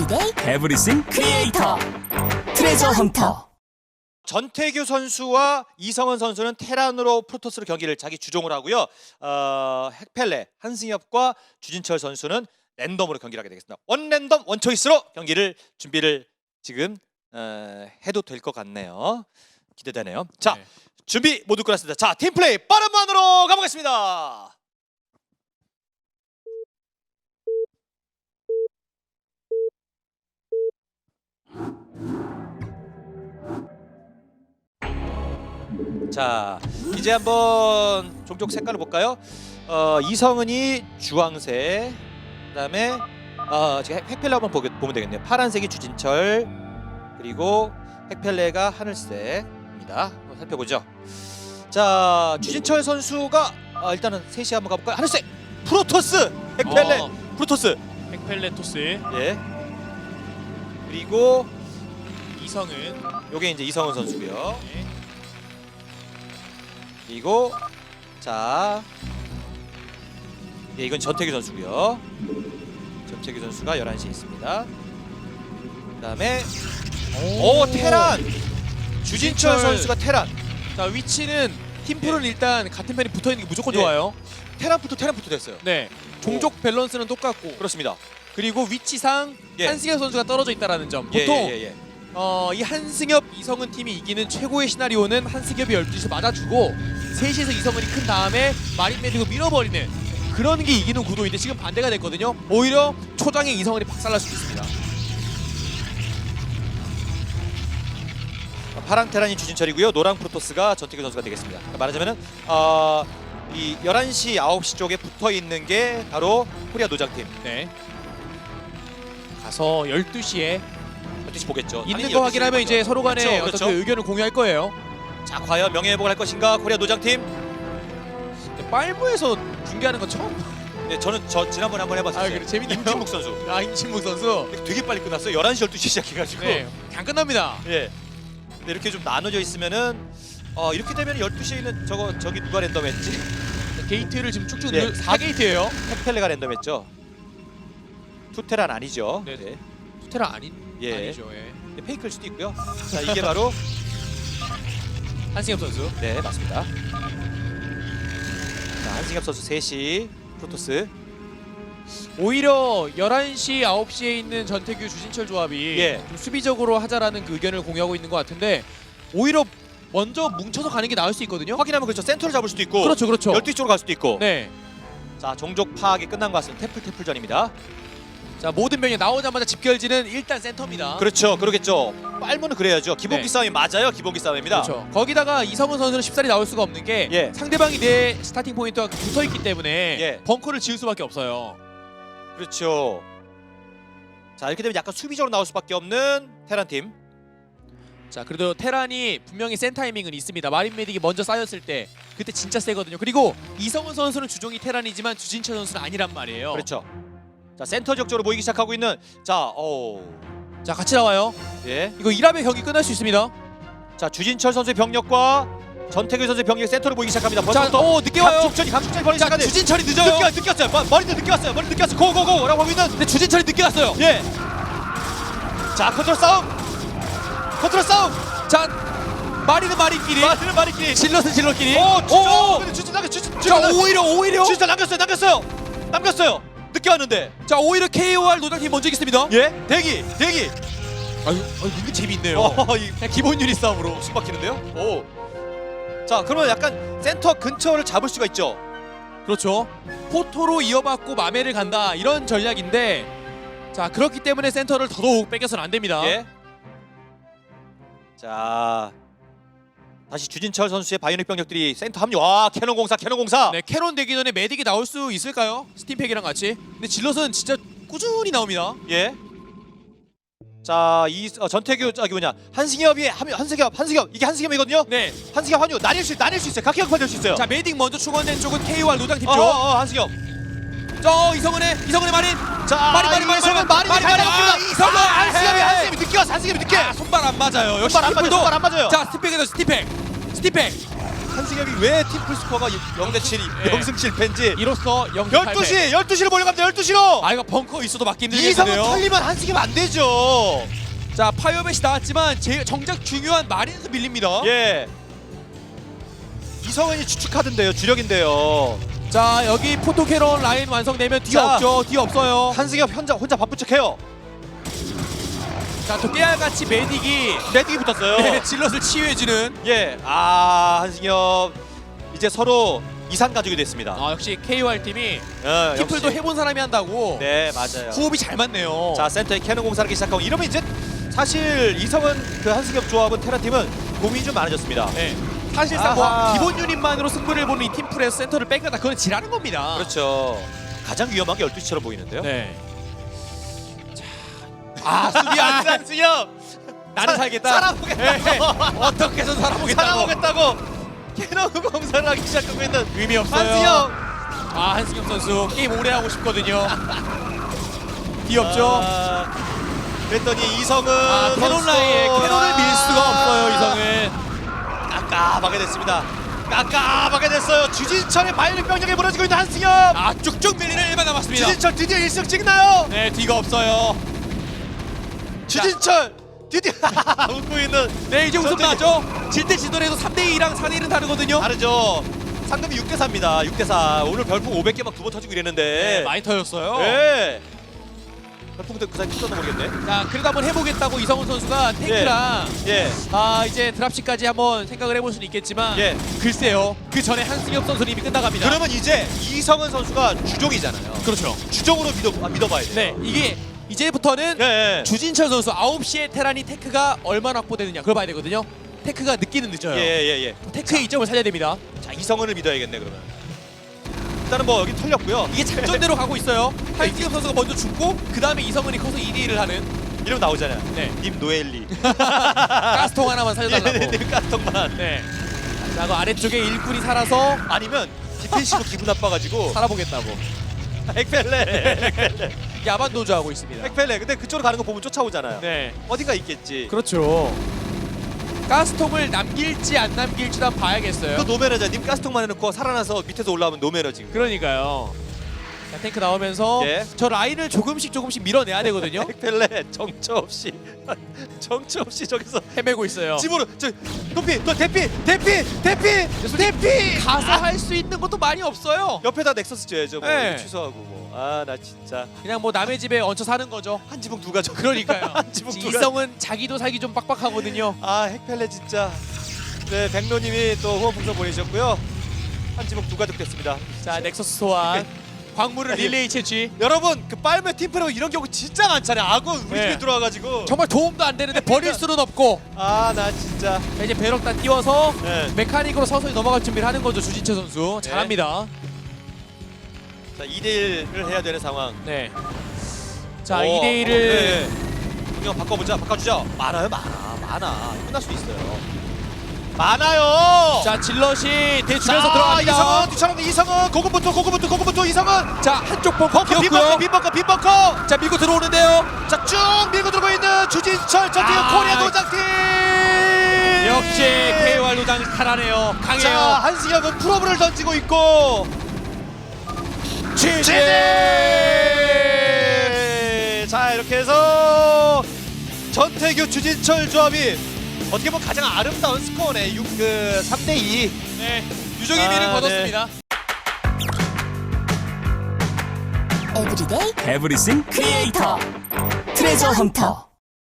에브리데이 에브리싱 크리에이터 트레저 헌터 전태규 선수와 이성은 선수는 테란으로 프로토스로 경기를 자기 주종을 하고요. 어, 핵펠레 한승엽과 주진철 선수는 랜덤으로 경기를 하게 되겠습니다. 원 랜덤 원 초이스로 경기를 준비를 지금 어, 해도 될 것 같네요. 기대되네요. 자 네. 준비 모두 끝났습니다. 자 팀플레이 빠른 만으로 가보겠습니다. 자 이제 한번 종족 색깔을 볼까요? 어, 이성은이 주황색, 그다음에 어, 지금 핵- 핵펠레 한번 보게, 보면 되겠네요. 파란색이 주진철, 그리고 핵펠레가 하늘색입니다. 한번 살펴보죠. 자 주진철 선수가 아, 일단은 셋이 한번 가볼까요? 하늘색 프로토스 핵펠레 어. 프로토스 핵펠레토스 예 그리고 이성은 요게 이제 이성은 선수고요. 네. 그리고 자, 예, 이건 전태규 선수고요. 전태규 선수가 11시에 있습니다. 그다음에 오, 테란 주진철. 선수가 테란 자 위치는 팀플은 일단 같은 편이 붙어 있는 게 무조건 예. 좋아요. 테란부터 테란부터 됐어요. 네. 종족 밸런스는 똑같고 그렇습니다. 그리고 위치상 예. 한승엽 선수가 떨어져 있다라는 점. 예, 보통 예, 예, 예. 어, 이 한승엽 이성은 팀이 이기는 최고의 시나리오는 한승엽이 12시에서 맞아주고 3시에서 이성은이 큰 다음에 마린 메디고 밀어버리는 그런 게 이기는 구도인데 지금 반대가 됐거든요. 오히려 초장에 이성은이 박살날 수도 있습니다. 파랑 테란이 주진철이고요. 노랑 프로토스가 전태규 선수가 되겠습니다. 말하자면은 어, 이 11시 9시 쪽에 붙어 있는 게 바로 코리아 노장팀. 네. 가서 12시에 어떻게 보겠죠. 있는 당연히 거 12시 확인하면 이제 서로 간에 그렇죠, 어떻게 그렇죠. 의견을 공유할 거예요. 자, 과연 명예회복을 할 것인가 코리아 노장팀? 근데 빨무에서 중계하는 건 처음. 네, 저는 저 지난번에 한번 해봤어요. 아, 그래, 재밌네요. 임진묵 선수. 아 임신묵 선수. 되게 빨리 끝났어요. 11시 12시 시작해가지고. 네. 그냥 끝납니다. 예. 근데 이렇게 좀 나눠져 있으면은 어, 이렇게 되면 12시에 있는 저거 저기 누가 랜덤했지? 게이트를 지금 쭉쭉 예. 누르 4게이트예요. 텍텔레가 랜덤했죠. 투테란 아니죠. 네. 네. 투테라 아닌 예. 아니죠. 예. 네, 페이크일 수도 있고요. 자, 이게 바로 한승엽 선수. 네, 맞습니다. 자, 한승엽 선수 3시 프로토스. 오히려 11시, 9시에 있는 전태규 주진철 조합이 예. 좀 수비적으로 하자라는 그 의견을 공유하고 있는 것 같은데 오히려 먼저 뭉쳐서 가는 게 나을 수 있거든요. 확인하면 그렇죠. 센터를 잡을 수도 있고 그렇죠, 그렇죠. 12시 쪽으로 갈 수도 있고. 네. 자, 종족 파악이 끝난 것 같습니다. 태플 태플전입니다. 자 모든 병이 나오자마자 집결지는 일단 센터입니다. 그렇죠. 그러겠죠. 빨무는 그래야죠. 기본기 네. 싸움이 맞아요. 기본기 싸움입니다. 그렇죠. 거기다가 이성훈 선수는 쉽사리 나올 수가 없는 게 예. 상대방이 내 스타팅 포인트와 붙어 있기 때문에 예. 벙커를 지을 수밖에 없어요. 그렇죠. 자, 이렇게 되면 약간 수비적으로 나올 수밖에 없는 테란 팀. 자 그래도 테란이 분명히 센 타이밍은 있습니다. 마린 메딕이 먼저 쌓였을 때 그때 진짜 세거든요. 그리고 이성훈 선수는 주종이 테란이지만 주진철 선수는 아니란 말이에요. 그렇죠. 자, 센터 적적으로 모이기 시작하고 있는 자, 어. 자 같이 나와요. 예. 이거 1합의 경기 끝날 수 있습니다. 자, 주진철 선수의 병력과 전태규 선수의 병력이 센터로 모이기 시작합니다. 자, 오 늦게 와요. 감축전이 감축전이 자 시작하네. 주진철이 늦어요. 늦게 왔- 늦게 왔어요. 머- 머리도 늦게 왔어요. 머리 늦게 왔어요. 고고고라고 하고 있는 근데 주진철이 늦게 왔어요. 예. 자, 컨트롤 싸움. 컨트롤 싸움. 자 마리는 마리끼리, 마트는 마리끼리. 질럿은 질럿끼리. 오. 오! 근데 주진 남겼 주진 자 오히려 오히려 진짜 남겼어요. 남겼어요. 남겼어요. 늦게 왔는데. 자 오히려 KOR 노장팀 먼저 이겼습니다. 예. 대기. 대기. 아유, 아유 은근 재미있네요. 어, 이 그냥 기본 유닛 싸움으로. 숨 막히는데요? 오. 자, 그러면 약간 센터 근처를 잡을 수가 있죠. 그렇죠. 포토로 이어받고 마매를 간다 이런 전략인데 자 그렇기 때문에 센터를 더더욱 뺏겨서는 안 됩니다. 예. 자. 다시 주진철 선수의 바이오닉 병력들이 센터 합류. 와, 캐논 공사, 캐논 공사. 네 캐논 되기 전에 메딕이 나올 수 있을까요? 스팀팩이랑 같이. 근데 질럿은 진짜 꾸준히 나옵니다. 예. 자, 이 어, 전태규 저기 뭐냐? 한승엽이 한- 한승엽, 한승엽. 이게 한승엽이거든요. 네. 한승엽 한유 나뉠 수 나뉠 수 있어요. 각기각파 될수 있어요. 자 메딕 먼저 충원된 쪽은 KOR 노장 팀 어, 쪽. 어, 어, 한승엽. 저 이성은의 이성은의 마린. 자, 마리, 마리, 마리, 이성은 마리, 말이 마리, 말이 마리. 아, 없습니다. 이성은! 한승엽이 에이. 한승엽이 늦게 왔어. 한승엽이 늦게. 아, 손발 안 맞아요. 역시 손발 안 맞아요. 팀플도. 손발 안 맞아요. 자 스팀팩에서 스팀팩. 스팀팩. 한승엽이 왜 팀플 스코어가 0대 7이 예. 0승 7패인지 이로써 0 12시 12시로 몰려갑니다. 12시로. 아 이거 벙커 있어도 맞기 이성은 힘들겠는데요. 털리면 한승엽 안 되죠. 자 파이어벳이 나왔지만 제, 정작 중요한 마린에서 밀립니다. 예. 이성은이 주축하던데요. 주력인데요. 자 여기 포토캐런 라인 완성되면 뒤 자. 없죠. 뒤 없어요. 한승엽 혼자 혼자 바쁜 척해요. 자 또 깨알같이 메딕이 매딩이 붙었어요. 네, 질럿을 치유해주는 예. 아 한승엽 이제 서로 이산 가족이 됐습니다. 아 역시 KOR 팀이 어, 팀플도 역시. 해본 사람이 한다고 네 맞아요. 호흡이 잘 맞네요. 자 센터에 캐논 공사하기 시작하고 이러면 이제 사실 이성은 그 한승엽 조합은 테라 팀은 고민이 좀 많아졌습니다. 네. 사실상 아하. 뭐 기본 유닛만으로 승부를 보는 이 팀플에서 센터를 뺏겨다 그건 지라는 겁니다. 그렇죠. 가장 위험한 게 12시처럼 보이는데요. 네. 자, 아 수비야 한승엽 나는 사- 살겠다. 살아보겠다고. 네. 어떻게 해서 살아보겠다고. 살아보겠다고 캐논 공사를 하기 시작하고 있는 의미 없어요. 한승엽. 아 한승엽 선수 게임 오래 하고 싶거든요. 뒤 없죠. 아, 그랬더니 이성은 아, 캐논 라인에 캐논을 밀 수가 없어요 이성은. 깜깜하게 됐습니다. 깜깜하게 됐어요. 주진철의 바이올린 병력에 무너지고 있는 한승엽. 아 쭉쭉 밀리는 1만 남았습니다. 주진철 드디어 1승 찍나요? 네 뒤가 없어요. 주진철 드디어 웃고 있는 네 이제 웃음 선택이- 나죠. 질 때 지더라도 3대 2랑 4대 1은 다르거든요. 다르죠. 상금이 6대 4입니다. 6대 4. 오늘 별풍 500개 막 두 번 터지고 이랬는데. 네, 많이 터졌어요. 예. 별풍도 그 사이 터졌나 모르겠네. 자 그래도 한번 해보겠다고 이성훈 선수가 탱크랑 예. 아 이제 드랍식까지 한번 생각을 해볼 수는 있겠지만 예. 글쎄요 그 전에 한승엽 선수는 이미 끝나갑니다. 그러면 이제 이성은 선수가 주종이잖아요. 그렇죠. 주종으로 믿어 아, 믿어봐야 돼요. 네 이게 이제부터는 예. 예. 주진철 선수 9시에 테란이 테크가 얼마나 확보되느냐 그걸 봐야 되거든요. 테크가 늦기는 늦어요. 예, 예, 예. 테크의 이점을 살려야 됩니다. 자, 이성은을 믿어야겠네, 그러면. 일단은 뭐 여기 털렸고요. 이게 작전대로 가고 있어요. 한승엽 선수가 먼저 죽고 그 다음에 이성은이 커서 2대1을 하는 이름 나오잖아요. 네. 님 노엘리. 가스통 하나만 살려달라고. 님 까통만. 네. 자, 그 아래쪽에 일꾼이 살아서 아니면 디펜시브 기분 나빠가지고 살아보겠다고. 핵펠레. 야반 도주하고 있습니다. 핵펠레. 근데 그쪽으로 가는 거 보면 쫓아오잖아요. 네. 어디가 있겠지. 그렇죠. 가스통을 남길지 안 남길지도 한번 봐야겠어요. 그 노메러자 님 가스통만 해놓고 살아나서 밑에서 올라오면 노메러 지금. 그러니까요. 자, 탱크 나오면서 예. 저 라인을 조금씩 조금씩 밀어내야 되거든요. 핵펠레 정처 없이 정처 없이 저기서 헤매고 있어요. 집으로 저 도피 너 대피 대피 대피 대피 가서 할 수 있는 것도 많이 없어요. 옆에다 넥서스 줘야죠 뭐 네. 이거 취소하고 뭐 아 나 진짜 그냥 뭐 남의 집에 얹혀 사는 거죠. 한 지붕 두 가족 그러니까요. 한 지붕 두 가족 이성은 자기도 살기 좀 빡빡하거든요. 아 핵펠레 진짜 네 백로님이 또 후원 풍선 보내주셨고요 한 지붕 두 가족 됐습니다 자, 넥서스 소환. 광물을 릴레이 채취. 여러분 그 빨매 팀프로 이런 경우 진짜 많잖아요 악어 우리 네. 집에 들어와가지고 정말 도움도 안 되는데 버릴 수는 없고 아 나 진짜 자, 이제 배럭 다 띄워서 네. 메카닉으로 서서히 넘어갈 준비를 하는 거죠 주진철 선수 네. 잘합니다. 자 2대1을 해야 되는 상황 네. 자 어, 2대 1을 네. 그냥 바꿔보자 바꿔주자 많아요 많아 많아 끝날 수 있어요 많아요 자 질럿이 대주면서 자, 들어갑니다. 이성은 뒤쳐나온 이성은 고급부터 고급부터 고급부터 이성은 자 한쪽 벙커 빈벙커 비었고요. 빈벙커 빈벙커 자 밀고 들어오는데요. 자 쭉 밀고 들고 있는 주진철 전태현 아, 코리아 도장팀 역시 KOR 노장 잘하네요. 자 강해요. 한승혁은 프로브를 던지고 있고 취재. 자 이렇게 해서 전태규 주진철 조합이 어떻게 보면 가장 아름다운 스코어네 6, 그 3대 2 네. 유종의 아, 미를 네. 거뒀습니다. 에브리데이 에브리싱 크리에이터 트레저 헌터